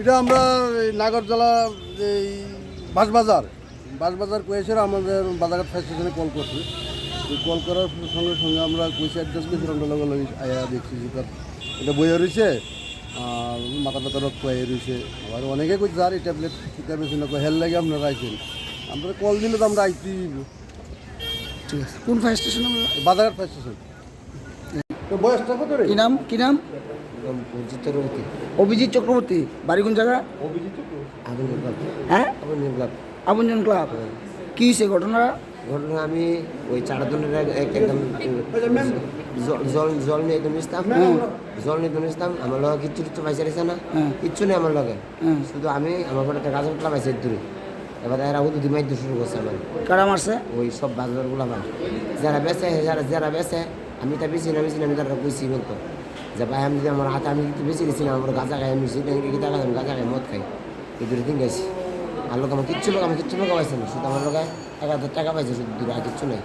এটা আমরা এই নাগরজলা এই বাঁশবাজার। বাঁশবাজার কুয়েছের আমাদের বাজারঘাট ফায়ার স্টেশনে কল করছি। কল করার সঙ্গে সঙ্গে আমরা কুয়েছে অ্যাড্রেস পেয়েছি রঙ্গ লগে লগে আয়া দেখছি যে তার এটা বইয়া রয়েছে। মাথা ব্যথা রক্ত আইয়া রয়েছে আবার অনেকে কই যার এই ট্যাবলেট খেতে বেশি না হেল লাগে আপনারা আইছেন আমরা কল দিলে তো আমরা আইতে ঠিক আছে। কোন ফায়ার স্টেশন আমরা বাজারঘাট ফায়ার স্টেশন তো বয়সটা কত রে কি নাম? কি নাম? চিত্রবর্তী অভিজিৎ চক্রবর্তী বাড়ি কোন জায়গা অভিজিৎ ক্লাব হ্যাঁ আগুন ক্লাব। আপনজন ক্লাব। কি হয়েছে ঘটনা? ঘটনা আমি ওই চারাদনের একদম জল- জল নিয়ে একদম ইসতাম জল নিয়ে একদম ইসতাম আমার লগে কিচ্ছু কিচ্ছু পাইছে রেছে না। হ্যাঁ। কিচ্ছু নেই আমার লগে। হ্যাঁ। শুধু আমি আমার পরে একটা ক্লাব আছে দূরে। এবার এরা উদু দিমাইতে শুরু করছে আমার। কারা মারছে? ওই সব বাজারগুলো আমার। যারা বেচে যারা যারা বেচে আমি তা বেশি না বেশি না আমি তারা কইছি বলতো। যে ভাই আমি যদি আমার হাতে আমি কিন্তু বেশি না আমার গাঁজা খাই আমি গাঁজা খাই মদ খাই। এই দুটো দিন গেছি। আর লোক আমার কিচ্ছু লোক আমার কিচ্ছু লোক পাইছে না। শুধু আমার লোক এক হাজার টাকা পাইছে, শুধু দূরে কিচ্ছু নাই।